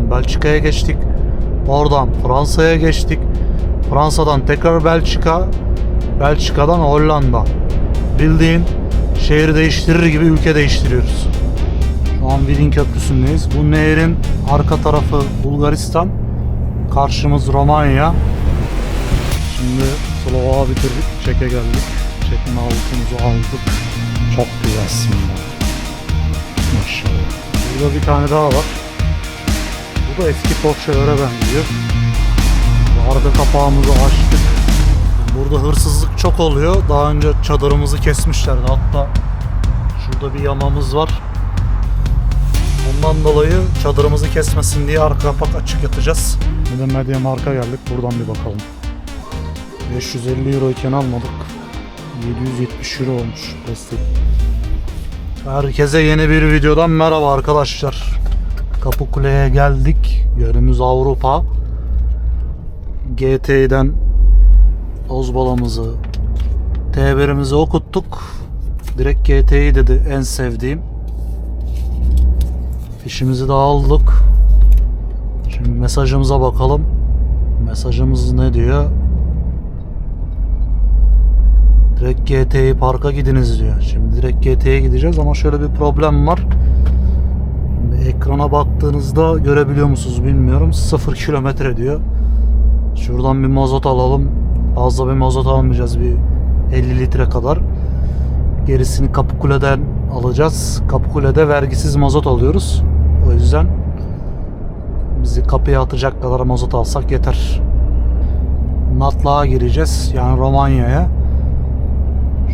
Belçika'ya geçtik. Oradan Fransa'ya geçtik. Fransa'dan tekrar Belçika. Belçika'dan Hollanda. Bildiğin şehir değiştirir gibi ülke değiştiriyoruz. Şu an Vidin Köprüsü'ndeyiz. Bu nehrin arka tarafı Bulgaristan. Karşımız Romanya. Şimdi Slovak'a bitirdik. Çek'e geldik. Çek'in altımızı aldık. Çok güzelsin ya. Maşallah. Burada bir tane daha var. Bu da eski Porsche'lere benziyor. Arka kapağımızı açtık. Burada hırsızlık çok oluyor. Daha önce çadırımızı kesmişlerdi. Hatta şurada bir yamamız var. Bundan dolayı çadırımızı kesmesin diye arka kapak açık yatacağız. Bir de Media Mark'a geldik. Buradan bir bakalım. 550 euro iken almadık. 770 euro olmuş destek. Herkese yeni bir videodan merhaba arkadaşlar. Kapıkule'ye geldik. Yönümüz Avrupa. GT'den Ozbalamızı T1'imizi okuttuk. Direkt GT'yi dedi en sevdiğim. Fişimizi de aldık. Şimdi mesajımıza bakalım. Mesajımız ne diyor? Direkt GT'yi parka gidiniz diyor. Şimdi direkt GT'ye gideceğiz ama şöyle bir problem var. Ekrana baktığınızda görebiliyor musunuz bilmiyorum. 0 kilometre diyor. Şuradan bir mazot alalım. Fazla bir mazot almayacağız bir 50 litre kadar. Gerisini Kapıkule'den alacağız. Kapıkule'de vergisiz mazot alıyoruz. O yüzden bizi kapıya atacak kadar mazot alsak yeter. Natlak'a gireceğiz. Yani Romanya'ya.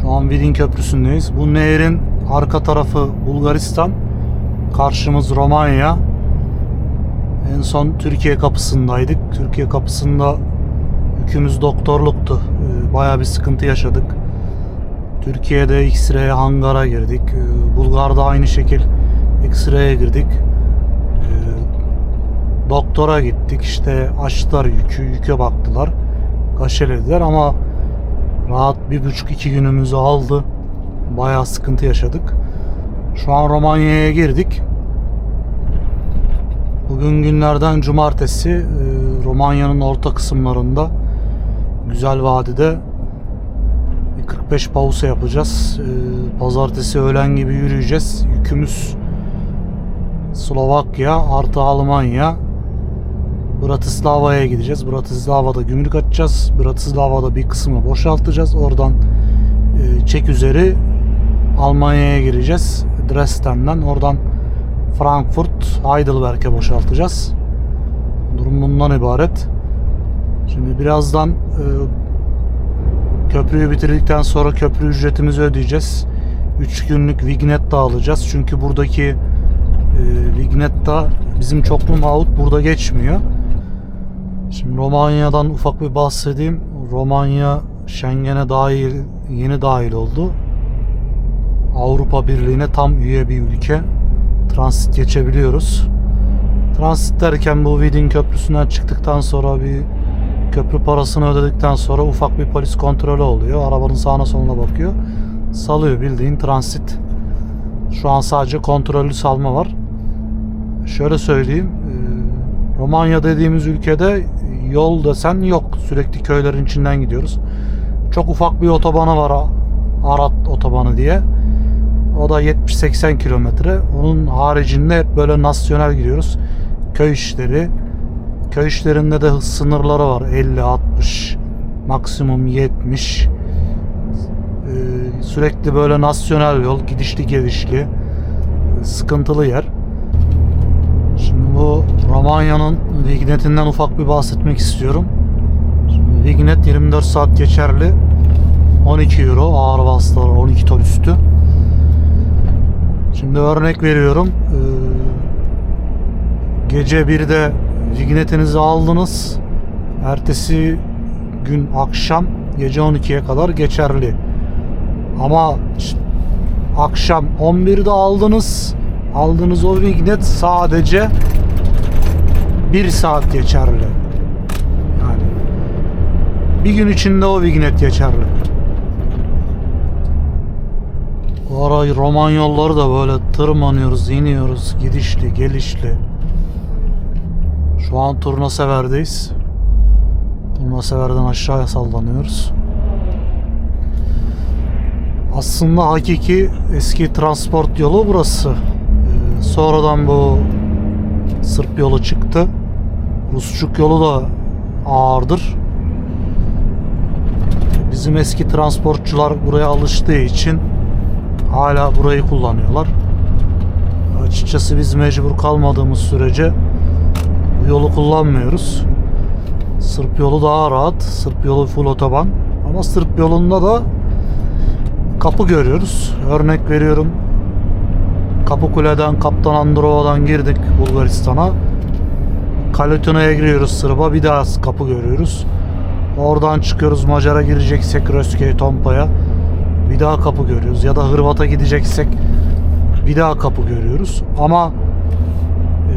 Şu an Vidin Köprüsü'ndeyiz. Bu nehrin arka tarafı Bulgaristan. Karşımız Romanya. En son Türkiye kapısındaydık. Türkiye kapısında yükümüz doktorluktu. Ee, Bayağı bir sıkıntı yaşadık. Türkiye'de X-ray hangara girdik. Ee, Bulgar'da aynı şekil X-ray'e girdik. Ee, Doktora gittik. İşte açtılar yükü. Yüke baktılar. Kaşelediler ama rahat bir buçuk iki günümüzü aldı. Bayağı sıkıntı yaşadık. Şu an Romanya'ya girdik. Bugün günlerden cumartesi e, Romanya'nın orta kısımlarında Güzel Vadide bir 45 pausa yapacağız. E, Pazartesi öğlen gibi yürüyeceğiz. Yükümüz Slovakya artı Almanya. Bratislava'ya gideceğiz. Bratislava'da gümrük açacağız. Bratislava'da bir kısmı boşaltacağız. Oradan e, çek üzeri Almanya'ya gireceğiz. Dresden'den oradan Frankfurt, Heidelberg'e boşaltacağız. Durum bundan ibaret. Şimdi birazdan e, köprüyü bitirdikten sonra köprü ücretimizi ödeyeceğiz. 3 günlük Vignetta alacağız. Çünkü buradaki e, Vignetta bizim çoklu mahut burada geçmiyor. Şimdi Romanya'dan ufak bir bahsedeyim. Romanya Schengen'e dahil, yeni dahil oldu. Avrupa Birliği'ne tam üye bir ülke. Transit geçebiliyoruz. Transit derken bu Vidin Köprüsü'nden çıktıktan sonra bir köprü parasını ödedikten sonra ufak bir polis kontrolü oluyor. Arabanın sağına soluna bakıyor. Salıyor bildiğin transit. Şu an sadece kontrollü salma var. Şöyle söyleyeyim. e, Romanya dediğimiz ülkede yol desen yok. Sürekli köylerin içinden gidiyoruz. Çok ufak bir otobanı var. Arat otobanı diye. O da 70-80 kilometre. Onun haricinde böyle nasyonel gidiyoruz. Köy işleri. Köy işlerinde de hız sınırları var. 50-60 maksimum 70 Ee, sürekli böyle nasyonel yol gidişli gelişli sıkıntılı yer. Şimdi bu Romanya'nın Vignet'inden ufak bir bahsetmek istiyorum. Şimdi Vignet 24 saat geçerli. 12 euro ağır vasıtalar 12 ton üstü. Şimdi örnek veriyorum. Ee, gece 1'de Vignet'inizi aldınız. Ertesi gün akşam gece 12'ye kadar geçerli. Ama akşam 11'de aldınız. Aldığınız o Vignet sadece 1 saat geçerli. Yani bir gün içinde o Vignet geçerli. Bu ara Roman yolları da böyle tırmanıyoruz, iniyoruz, gidişli, gelişli. Şu an Turnasever'deyiz. Turnasever'den aşağıya sallanıyoruz. Aslında hakiki eski transport yolu burası. Ee, sonradan bu Sırp yolu çıktı. Rusçuk yolu da ağırdır. Bizim eski transportçular buraya alıştığı için hala burayı kullanıyorlar. Açıkçası biz mecbur kalmadığımız sürece bu yolu kullanmıyoruz. Sırp yolu daha rahat. Sırp yolu full otoban. Ama Sırp yolunda da kapı görüyoruz. Örnek veriyorum. Kapıkule'den Kaptan Androva'dan girdik Bulgaristan'a. Kaletuna'ya giriyoruz Sırp'a bir daha kapı görüyoruz. Oradan çıkıyoruz Macar'a gireceksek Röske'ye Tompa'ya bir daha kapı görüyoruz. Ya da Hırvat'a gideceksek bir daha kapı görüyoruz. Ama e,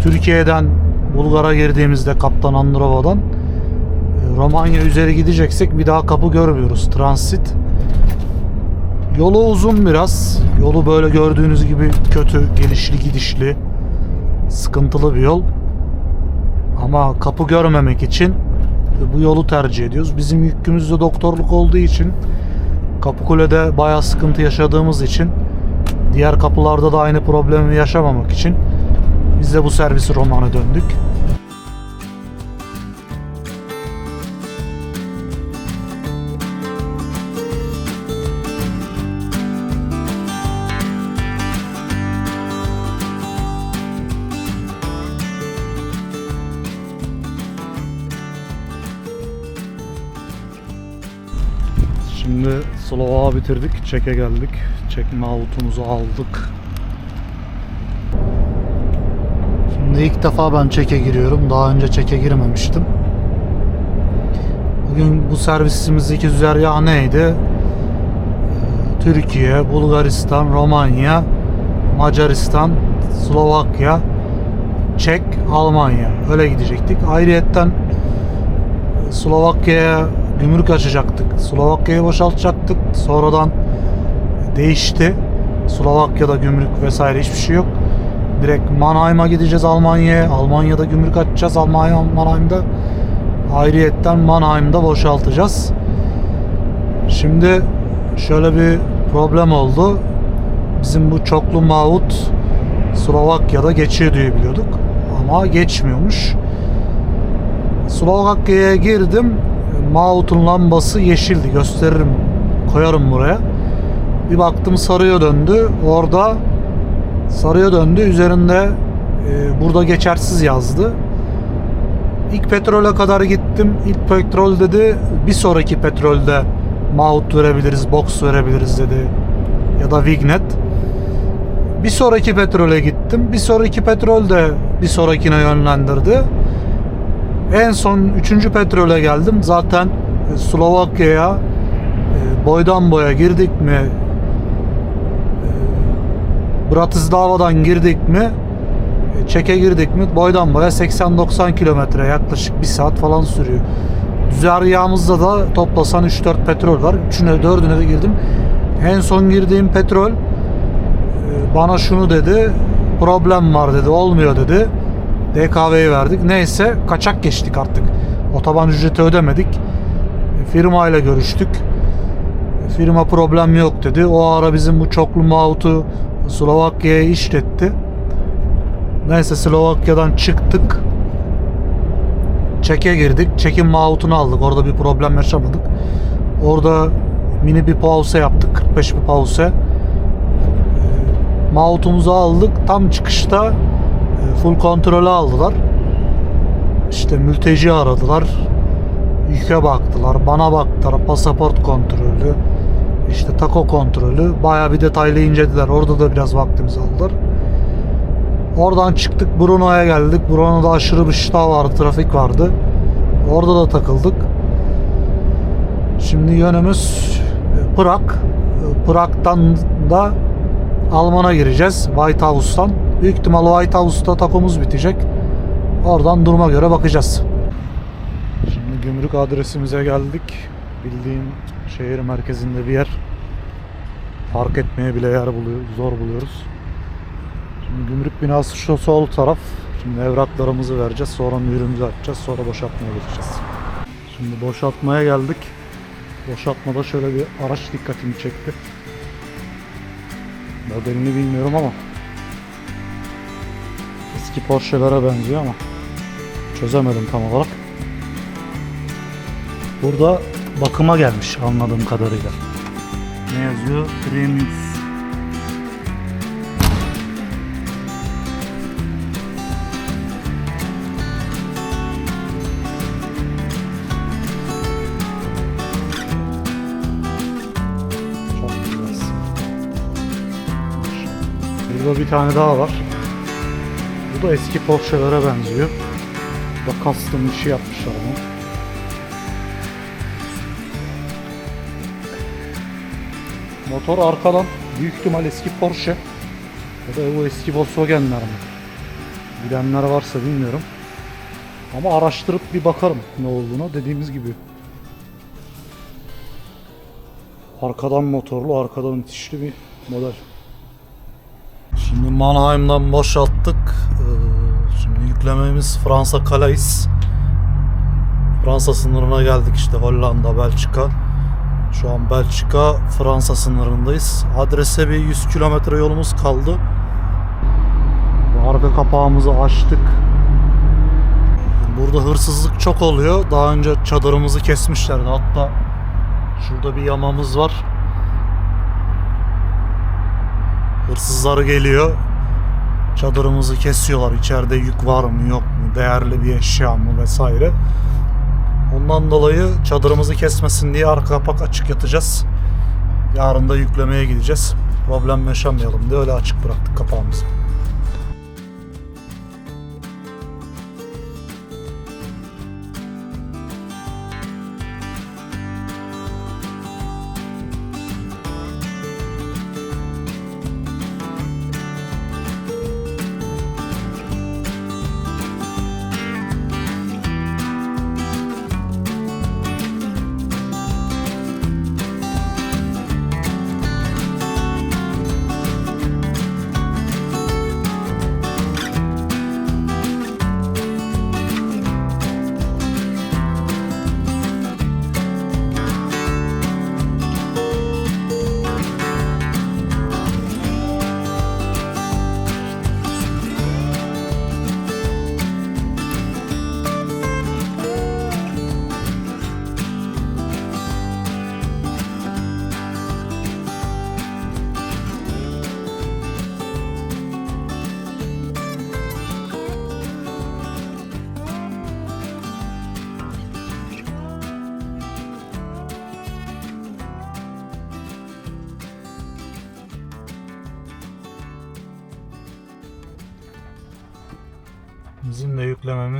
Türkiye'den Bulgar'a girdiğimizde Kaptan Androva'dan e, Romanya üzeri gideceksek bir daha kapı görmüyoruz. Transit. Yolu uzun biraz. Yolu böyle gördüğünüz gibi kötü, gelişli gidişli, sıkıntılı bir yol. Ama kapı görmemek için bu yolu tercih ediyoruz. Bizim yükümüz de doktorluk olduğu için Kapıkule'de bayağı sıkıntı yaşadığımız için diğer kapılarda da aynı problemi yaşamamak için biz de bu servisi Roman'a döndük. Slovak'a bitirdik. Çek'e geldik. Çekme avutumuzu aldık. Şimdi ilk defa ben Çek'e giriyorum. Daha önce Çek'e girmemiştim. Bugün bu servisimizdeki güzergah neydi? Ee, Türkiye, Bulgaristan, Romanya, Macaristan, Slovakya, Çek, Almanya. Öyle gidecektik. Ayrıyetten Slovakya'ya gümrük açacaktık. Slovakya'yı boşaltacaktık. Sonradan değişti. Slovakya'da gümrük vesaire hiçbir şey yok. Direkt Mannheim'a gideceğiz Almanya'ya. Almanya'da gümrük açacağız. Almanya Mannheim'da. Ayrıyetten Mannheim'da boşaltacağız. Şimdi şöyle bir problem oldu. Bizim bu çoklu Maut Slovakya'da geçiyor diye biliyorduk. Ama geçmiyormuş. Slovakya'ya girdim. Maut'un lambası yeşildi. Gösteririm. Koyarım buraya. Bir baktım sarıya döndü. Orada sarıya döndü. Üzerinde e, burada geçersiz yazdı. İlk petrole kadar gittim. İlk petrol dedi bir sonraki petrolde Maut verebiliriz, box verebiliriz dedi. Ya da Vignet. Bir sonraki petrole gittim. Bir sonraki petrol de bir sonrakine yönlendirdi. En son 3. petrole geldim. Zaten e, Slovakya'ya e, boydan boya girdik mi e, Bratislava'dan girdik mi Çek'e girdik mi boydan boya 80-90 kilometre yaklaşık bir saat falan sürüyor. Düzergahımızda da toplasan 3-4 petrol var. Üçüne dördüne de girdim. En son girdiğim petrol bana şunu dedi. Problem var dedi. Olmuyor dedi. DKV'yi verdik. Neyse kaçak geçtik artık. Otoban ücreti ödemedik. Firma ile görüştük. Firma problem yok dedi. O ara bizim bu çoklu mağutu Slovakya'ya işletti. Neyse Slovakya'dan çıktık. Çek'e girdik. Çek'in mağutunu aldık. Orada bir problem yaşamadık. Orada mini bir pause yaptık. 45 bir pause. Mağutumuzu aldık. Tam çıkışta full kontrolü aldılar. İşte mülteci aradılar. Yüke baktılar, bana baktılar, pasaport kontrolü, işte tako kontrolü. Bayağı bir detaylı incelediler. Orada da biraz vaktimizi aldılar. Oradan çıktık Brno'ya geldik. Brno'da aşırı bir şita vardı, trafik vardı. Orada da takıldık. Şimdi yönümüz Prag. Prag'dan da Alman'a gireceğiz. White House'tan. Büyük ihtimal White House'da takomuz bitecek. Oradan duruma göre bakacağız. Şimdi gümrük adresimize geldik. Bildiğin şehir merkezinde bir yer. Park etmeye bile yer buluyor, zor buluyoruz. Şimdi gümrük binası şu sol taraf. Şimdi evraklarımızı vereceğiz. Sonra mühürümüzü açacağız. Sonra boşaltmaya geçeceğiz. Şimdi boşaltmaya geldik. Boşaltmada şöyle bir araç dikkatimi çekti. Modelini bilmiyorum ama eski Porsche'lara benziyor ama çözemedim tam olarak. Burada bakıma gelmiş anladığım kadarıyla. Ne yazıyor? Premius. Burada bir tane daha var. Bu da eski Porsche'lara benziyor. Da custom işi yapmışlar onu. Motor arkadan büyük ihtimal eski Porsche ya da bu eski Volkswagen'ler mi? Bilenler varsa bilmiyorum. Ama araştırıp bir bakarım ne olduğunu dediğimiz gibi. Arkadan motorlu, arkadan itişli bir model. Şimdi Mannheim'dan boşalttık. Yüklememiz Fransa Calais. Fransa sınırına geldik işte Hollanda, Belçika. Şu an Belçika, Fransa sınırındayız. Adrese bir 100 kilometre yolumuz kaldı. Arka kapağımızı açtık. Burada hırsızlık çok oluyor. Daha önce çadırımızı kesmişlerdi. Hatta şurada bir yamamız var. Hırsızlar geliyor. Çadırımızı kesiyorlar. İçeride yük var mı yok mu? Değerli bir eşya mı vesaire. Ondan dolayı çadırımızı kesmesin diye arka kapak açık yatacağız. Yarın da yüklemeye gideceğiz. Problem yaşamayalım diye öyle açık bıraktık kapağımızı.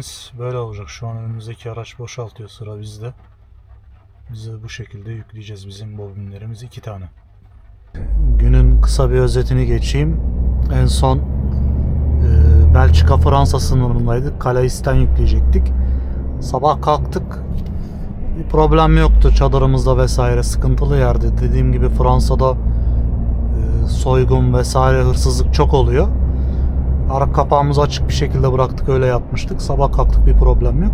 Yüklememiz böyle olacak. Şu an önümüzdeki araç boşaltıyor sıra bizde. Biz de bu şekilde yükleyeceğiz bizim bobinlerimiz iki tane. Günün kısa bir özetini geçeyim. En son e, Belçika Fransa sınırındaydık. Calais'ten yükleyecektik. Sabah kalktık. Bir problem yoktu çadırımızda vesaire sıkıntılı yerde. Dediğim gibi Fransa'da e, soygun vesaire hırsızlık çok oluyor. Arka kapağımızı açık bir şekilde bıraktık öyle yapmıştık. Sabah kalktık bir problem yok.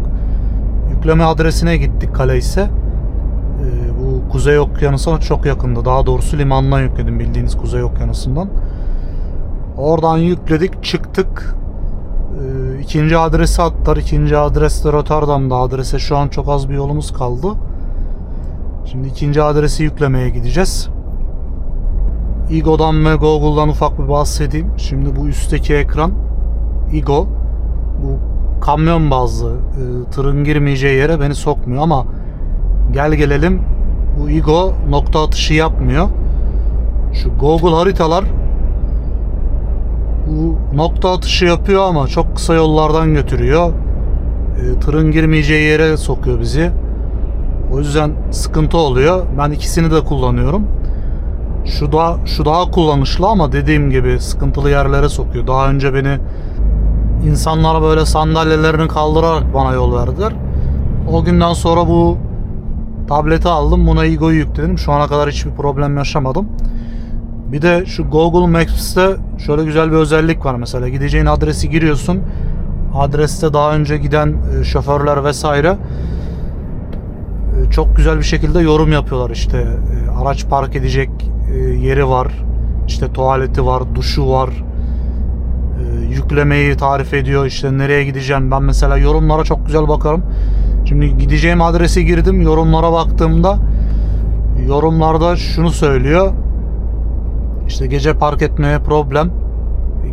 Yükleme adresine gittik Calais'e. Ee, bu Kuzey Okyanusu'na çok yakındı. Daha doğrusu limandan yükledim bildiğiniz Kuzey Okyanusu'ndan. Oradan yükledik çıktık. Ee, ikinci adresi attılar. İkinci adres de Rotterdam'da. Adrese şu an çok az bir yolumuz kaldı. Şimdi ikinci adresi yüklemeye gideceğiz. Igo'dan ve Google'dan ufak bir bahsedeyim. Şimdi bu üstteki ekran Igo. Bu kamyon bazlı e, tırın girmeyeceği yere beni sokmuyor ama gel gelelim bu Igo nokta atışı yapmıyor. Şu Google haritalar bu nokta atışı yapıyor ama çok kısa yollardan götürüyor. E, tırın girmeyeceği yere sokuyor bizi. O yüzden sıkıntı oluyor. Ben ikisini de kullanıyorum. Şu da şu daha kullanışlı ama dediğim gibi sıkıntılı yerlere sokuyor. Daha önce beni insanlara böyle sandalyelerini kaldırarak bana yol verdiler. O günden sonra bu tableti aldım. Buna Ego'yu yükledim. Şu ana kadar hiçbir problem yaşamadım. Bir de şu Google Maps'te şöyle güzel bir özellik var mesela. Gideceğin adresi giriyorsun. Adreste daha önce giden e, şoförler vesaire e, çok güzel bir şekilde yorum yapıyorlar işte e, araç park edecek yeri var işte tuvaleti var duşu var e, yüklemeyi tarif ediyor işte nereye gideceğim ben mesela yorumlara çok güzel bakarım şimdi gideceğim adrese girdim yorumlara baktığımda yorumlarda şunu söylüyor işte gece park etmeye problem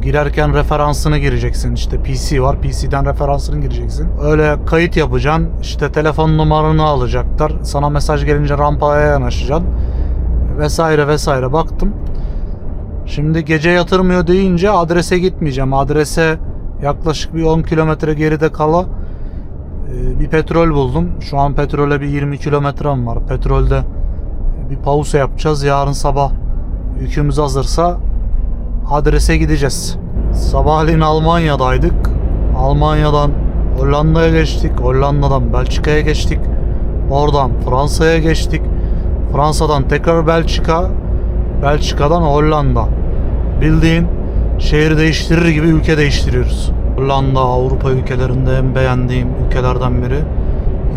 girerken referansını gireceksin. İşte PC var. PC'den referansını gireceksin. Öyle kayıt yapacaksın. İşte telefon numaranı alacaklar. Sana mesaj gelince rampaya yanaşacaksın. Vesaire vesaire baktım. Şimdi gece yatırmıyor deyince adrese gitmeyeceğim. Adrese yaklaşık bir 10 kilometre geride kala e, bir petrol buldum. Şu an petrole bir 20 kilometrem var. Petrolde bir pause yapacağız. Yarın sabah yükümüz hazırsa adrese gideceğiz. Sabahleyin Almanya'daydık. Almanya'dan Hollanda'ya geçtik. Hollanda'dan Belçika'ya geçtik. Oradan Fransa'ya geçtik. Fransa'dan tekrar Belçika. Belçika'dan Hollanda. Bildiğin şehir değiştirir gibi ülke değiştiriyoruz. Hollanda Avrupa ülkelerinde en beğendiğim ülkelerden biri.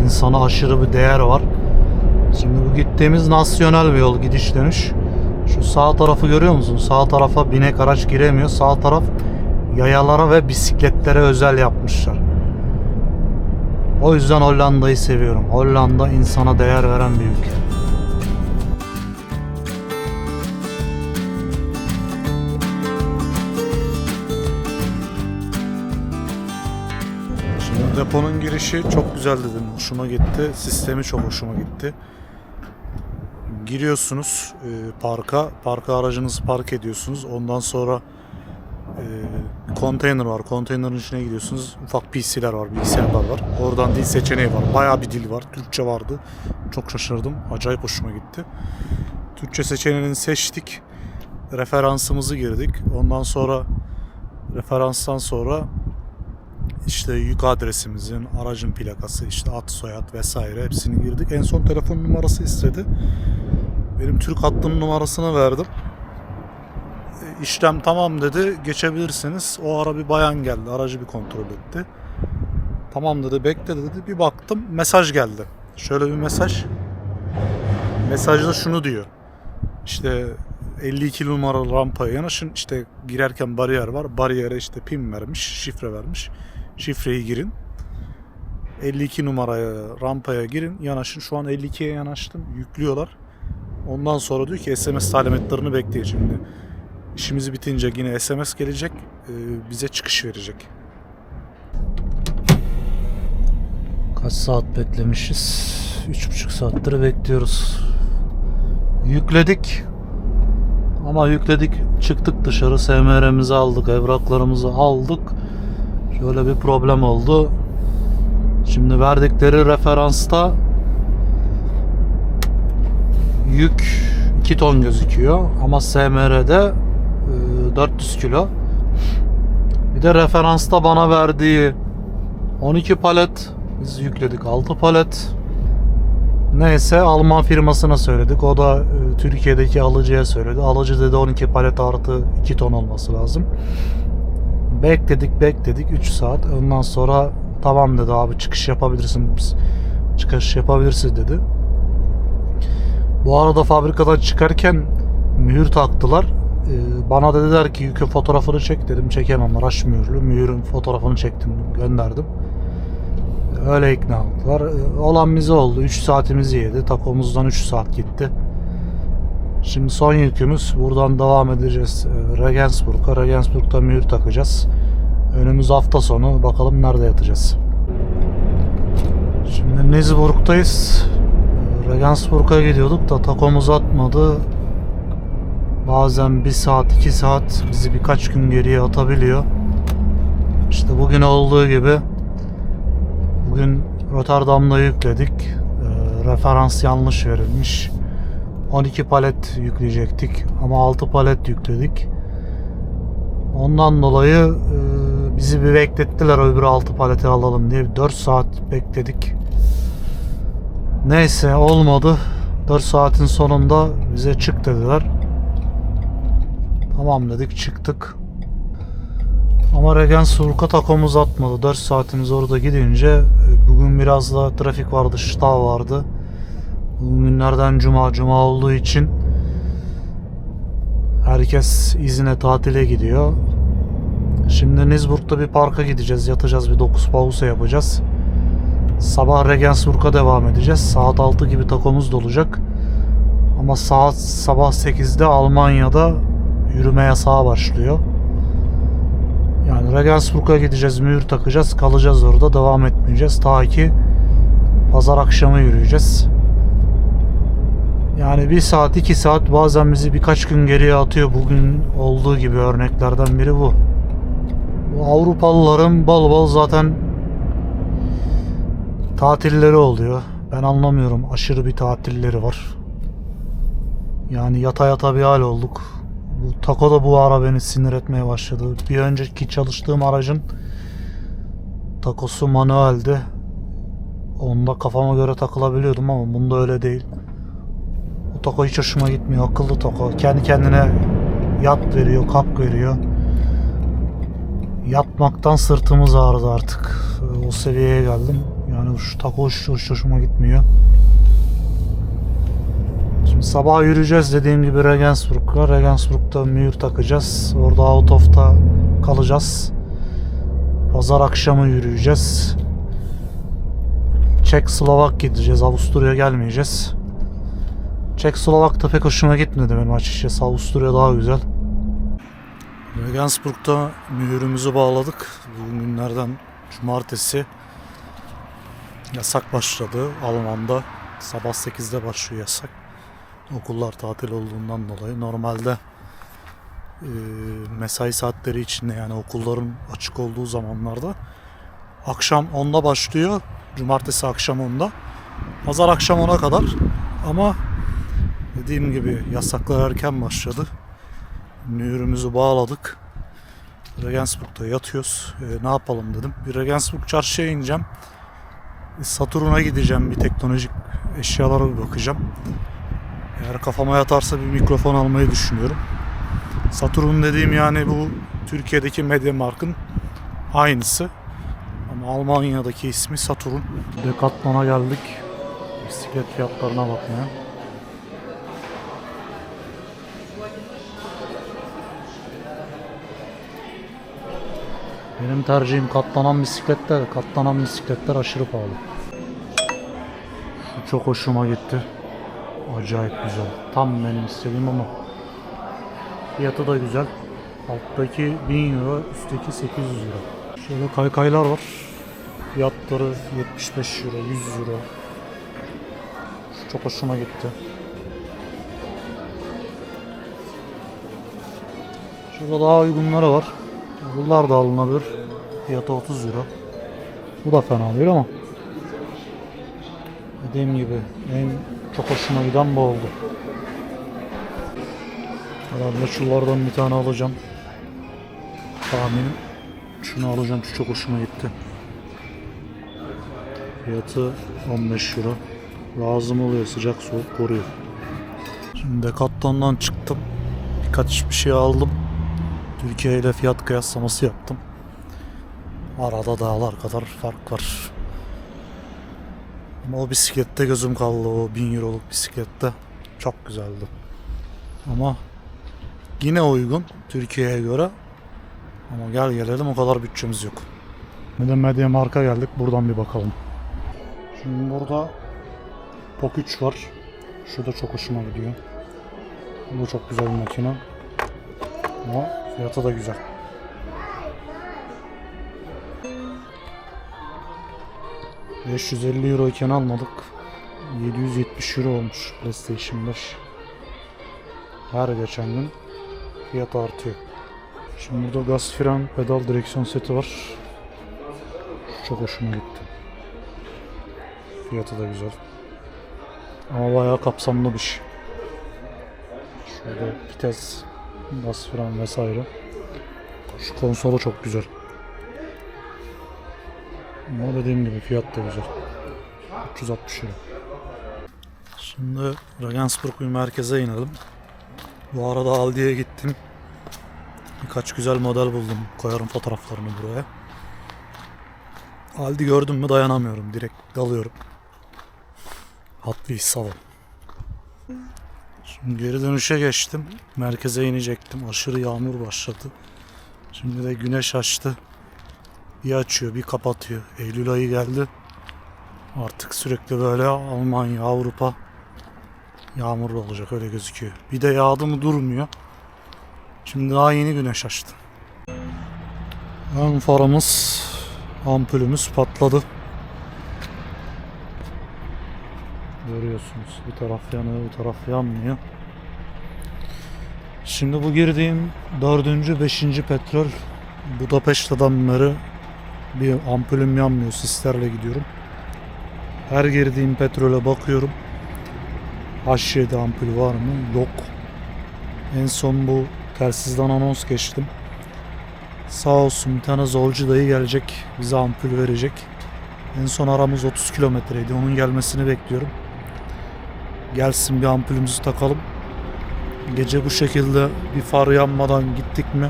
İnsana aşırı bir değer var. Şimdi bu gittiğimiz nasyonel bir yol gidiş dönüş. Şu sağ tarafı görüyor musun? Sağ tarafa binek araç giremiyor. Sağ taraf yayalara ve bisikletlere özel yapmışlar. O yüzden Hollanda'yı seviyorum. Hollanda insana değer veren bir ülke. Deponun girişi çok güzel dedim. Hoşuma gitti. Sistemi çok hoşuma gitti giriyorsunuz e, parka. Parka aracınızı park ediyorsunuz. Ondan sonra e, konteyner var. Konteynerin içine gidiyorsunuz. Ufak PC'ler var, bilgisayarlar var. Oradan dil seçeneği var. Bayağı bir dil var. Türkçe vardı. Çok şaşırdım. Acayip hoşuma gitti. Türkçe seçeneğini seçtik. Referansımızı girdik. Ondan sonra referanstan sonra işte yük adresimizin, aracın plakası, işte ad soyad vesaire hepsini girdik. En son telefon numarası istedi. Benim Türk hattının numarasını verdim. E, İşlem tamam dedi. Geçebilirsiniz. O ara bir bayan geldi. Aracı bir kontrol etti. Tamam dedi. Bekle dedi. Bir baktım mesaj geldi. Şöyle bir mesaj. Mesajda şunu diyor. İşte 52 numaralı rampaya yanaşın. İşte girerken bariyer var. Bariyere işte pin vermiş, şifre vermiş. Şifreyi girin. 52 numaraya rampaya girin. Yanaşın. Şu an 52'ye yanaştım. Yüklüyorlar. Ondan sonra diyor ki SMS talimatlarını bekleyin şimdi. İşimiz bitince yine SMS gelecek. e, Bize çıkış verecek. Kaç saat beklemişiz? 3,5 saattir bekliyoruz. Yükledik. Ama yükledik. Çıktık dışarı. SMR'mizi aldık. Evraklarımızı aldık. Şöyle bir problem oldu. Şimdi verdikleri referansta yük 2 ton gözüküyor ama SMR'de e, 400 kilo. Bir de referansta bana verdiği 12 palet biz yükledik 6 palet. Neyse Alman firmasına söyledik. O da e, Türkiye'deki alıcıya söyledi. Alıcı dedi 12 palet artı 2 ton olması lazım. Bekledik bekledik 3 saat. Ondan sonra tamam dedi abi çıkış yapabilirsiniz. Çıkış yapabilirsiniz dedi. Bu arada fabrikadan çıkarken mühür taktılar. Ee, bana dediler ki yükün fotoğrafını çek dedim çekemem araç mühürlü. Mühürün fotoğrafını çektim gönderdim. Öyle ikna oldular. Ee, Olan bize oldu. 3 saatimizi yedi. Takomuzdan 3 saat gitti. Şimdi son yükümüz. Buradan devam edeceğiz. Ee, Regensburg'a. Regensburg'da mühür takacağız. Önümüz hafta sonu. Bakalım nerede yatacağız. Şimdi Nizburg'dayız. Regensburg'a gidiyorduk da takomuz atmadı. Bazen bir saat iki saat bizi birkaç gün geriye atabiliyor. İşte bugün olduğu gibi bugün Rotterdam'da yükledik. Ee, referans yanlış verilmiş. 12 palet yükleyecektik ama 6 palet yükledik. Ondan dolayı e, bizi bir beklettiler öbür 6 paleti alalım diye. 4 saat bekledik. Neyse olmadı. 4 saatin sonunda bize çık dediler. Tamam dedik çıktık. Ama Regensburg'a takomuz atmadı. 4 saatimiz orada gidince e, bugün biraz da trafik vardı, şıtav vardı. Bugün günlerden cuma, cuma olduğu için herkes izine, tatile gidiyor. Şimdi Nizburg'da bir parka gideceğiz, yatacağız, bir 9 pause yapacağız. Sabah Regensburg'a devam edeceğiz. Saat 6 gibi takomuz dolacak. Ama saat sabah 8'de Almanya'da yürüme yasağı başlıyor. Yani Regensburg'a gideceğiz, mühür takacağız, kalacağız orada, devam etmeyeceğiz. Ta ki pazar akşamı yürüyeceğiz. Yani bir saat, iki saat bazen bizi birkaç gün geriye atıyor. Bugün olduğu gibi örneklerden biri bu. Bu Avrupalıların bol bol zaten tatilleri oluyor. Ben anlamıyorum. Aşırı bir tatilleri var. Yani yata yata bir hal olduk. Bu taco da bu ara beni sinir etmeye başladı. Bir önceki çalıştığım aracın takosu manueldi. Onda kafama göre takılabiliyordum ama bunda öyle değil. Bu taco hiç hoşuma gitmiyor. Akıllı taco. Kendi kendine yat veriyor, kalk veriyor. Yatmaktan sırtımız ağrıdı artık. O seviyeye geldim. Yani şu taco hiç hiç hoşuma gitmiyor. Şimdi sabah yürüyeceğiz dediğim gibi Regensburg'a. Regensburg'da mühür takacağız. Orada out of'ta kalacağız. Pazar akşamı yürüyeceğiz. Çek Slovak gideceğiz. Avusturya gelmeyeceğiz. Çek Slovak da pek hoşuma gitmedi benim açıkçası. Avusturya daha güzel. Regensburg'da mühürümüzü bağladık. Bugün günlerden cumartesi. Yasak başladı Alman'da. Sabah 8'de başlıyor yasak. Okullar tatil olduğundan dolayı. Normalde e, mesai saatleri içinde yani okulların açık olduğu zamanlarda akşam 10'da başlıyor. Cumartesi akşam 10'da. Pazar akşam 10'a kadar. Ama dediğim gibi yasaklar erken başladı. Mühürümüzü bağladık. Regensburg'da yatıyoruz. E, ne yapalım dedim. Bir Regensburg çarşıya ineceğim. Saturn'a gideceğim. Bir teknolojik eşyalara bir bakacağım. Eğer kafama yatarsa bir mikrofon almayı düşünüyorum. Saturn dediğim yani bu Türkiye'deki Mediamarkt'ın aynısı. Ama Almanya'daki ismi Saturn. Decathlon'a geldik. Bisiklet fiyatlarına bakmaya. Benim tercihim katlanan bisikletler. Katlanan bisikletler aşırı pahalı. Şu çok hoşuma gitti. Acayip güzel. Tam benim istediğim ama fiyatı da güzel. Alttaki 1000 euro, üstteki 800 euro. Şöyle kaykaylar var. Fiyatları 75 euro, 100 euro. Şu çok hoşuma gitti. Şurada daha uygunları var. Bunlar da alınabilir. Fiyatı 30 euro. Bu da fena değil ama dediğim gibi en çok hoşuma giden bu oldu. Herhalde şunlardan bir tane alacağım. Tahminim şunu alacağım. Şu çok hoşuma gitti. Fiyatı 15 euro. Lazım oluyor sıcak soğuk koruyor. Şimdi Decathlon'dan çıktım. Birkaç bir şey aldım. Türkiye ile fiyat kıyaslaması yaptım. Arada dağlar kadar fark var. Ama o bisiklette gözüm kaldı o 1000 euroluk bisiklette. Çok güzeldi. Ama yine uygun Türkiye'ye göre. Ama gel gelelim o kadar bütçemiz yok. De Media Mark'a geldik. Buradan bir bakalım. Şimdi burada POC 3 var. Şu da çok hoşuma gidiyor. Bu çok güzel bir makine. Ama fiyatı da güzel. ...550 euro iken almadık. 770 euro olmuş PlayStation 5. Her geçen gün fiyat artıyor. Şimdi burada gaz fren pedal direksiyon seti var. Çok hoşuma gitti. Fiyatı da güzel. Ama bayağı kapsamlı bir şey. Şöyle vites, gaz fren vesaire. Şu konsolu çok güzel. Ama dediğim gibi fiyat da güzel. 360 lira. Şimdi Regensburg merkeze inelim. Bu arada Aldi'ye gittim. Birkaç güzel model buldum. Koyarım fotoğraflarını buraya. Aldi gördüm mü dayanamıyorum. Direkt dalıyorum. Hot Wheels salon. Geri dönüşe geçtim. Merkeze inecektim. Aşırı yağmur başladı. Şimdi de güneş açtı. Bir açıyor bir kapatıyor. Eylül ayı geldi. Artık sürekli böyle Almanya, Avrupa yağmurlu olacak öyle gözüküyor. Bir de yağdı mı durmuyor. Şimdi daha yeni güneş açtı. Ön farımız, ampulümüz patladı. Görüyorsunuz bir taraf yanıyor, bir taraf yanmıyor. Şimdi bu girdiğim dördüncü, beşinci petrol Budapeşte'den beri bir ampulüm yanmıyor. Sislerle gidiyorum. Her girdiğim petrole bakıyorum. H7 ampul var mı? Yok. En son bu telsizden anons geçtim. Sağ olsun bir tane zolcu dayı gelecek. Bize ampul verecek. En son aramız 30 kilometreydi. Onun gelmesini bekliyorum. Gelsin bir ampulümüzü takalım. Gece bu şekilde bir far yanmadan gittik mi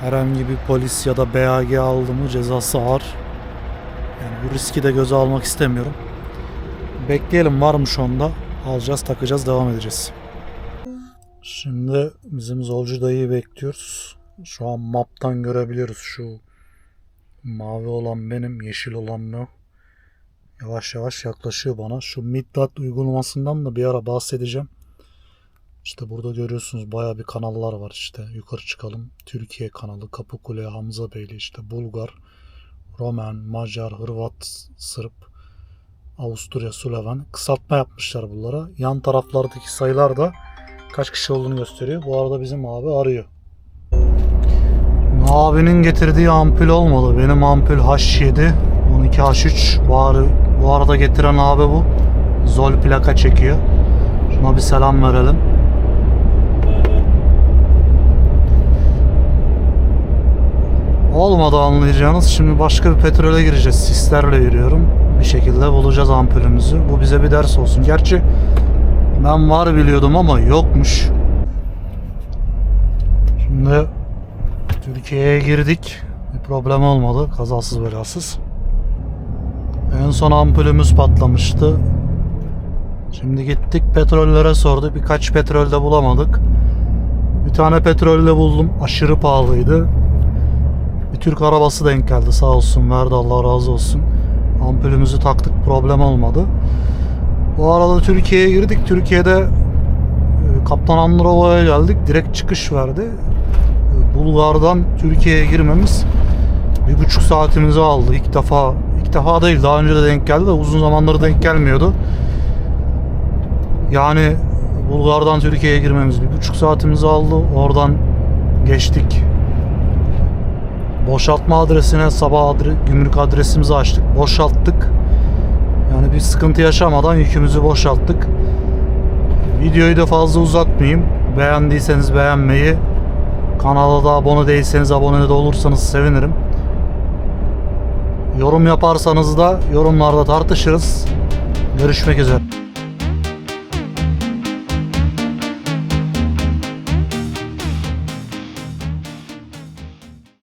herhangi bir polis ya da BAG aldı mı cezası ağır. Yani bu riski de göze almak istemiyorum. Bekleyelim varmış onda. Alacağız, takacağız, devam edeceğiz. Şimdi bizim Zolcu dayıyı bekliyoruz. Şu an map'tan görebiliyoruz şu mavi olan benim, yeşil olan bu. Yavaş yavaş yaklaşıyor bana. Şu Midlat uygulamasından da bir ara bahsedeceğim. İşte burada görüyorsunuz baya bir kanallar var işte. Yukarı çıkalım. Türkiye kanalı, Kapıkule, Hamza Beyli işte Bulgar, Roman, Macar, Hırvat, Sırp, Avusturya, Sloven. Kısaltma yapmışlar bunlara. Yan taraflardaki sayılar da kaç kişi olduğunu gösteriyor. Bu arada bizim abi arıyor. Abinin getirdiği ampul olmadı. Benim ampul H7, 12H3. Bu, ara, bu arada getiren abi bu. Zol plaka çekiyor. Şuna bir selam verelim. Olmadı anlayacağınız. Şimdi başka bir petrole gireceğiz. Sislerle yürüyorum. Bir şekilde bulacağız ampulümüzü. Bu bize bir ders olsun. Gerçi ben var biliyordum ama yokmuş. Şimdi Türkiye'ye girdik. Bir problem olmadı. Kazasız belasız. En son ampulümüz patlamıştı. Şimdi gittik petrollere sordu. Birkaç petrolde bulamadık. Bir tane petrolde buldum. Aşırı pahalıydı. Bir Türk arabası denk geldi sağ olsun verdi Allah razı olsun. Ampulümüzü taktık problem olmadı. Bu arada Türkiye'ye girdik. Türkiye'de e, Kaptan Androva'ya geldik. Direkt çıkış verdi. E, Bulgar'dan Türkiye'ye girmemiz bir buçuk saatimizi aldı. İlk defa, ilk defa değil daha önce de denk geldi de uzun zamanları denk gelmiyordu. Yani Bulgar'dan Türkiye'ye girmemiz bir buçuk saatimizi aldı. Oradan geçtik. Boşaltma adresine sabah adre, gümrük adresimizi açtık. Boşalttık. Yani bir sıkıntı yaşamadan yükümüzü boşalttık. Videoyu da fazla uzatmayayım. Beğendiyseniz beğenmeyi, kanala da abone değilseniz abone de olursanız sevinirim. Yorum yaparsanız da yorumlarda tartışırız. Görüşmek üzere.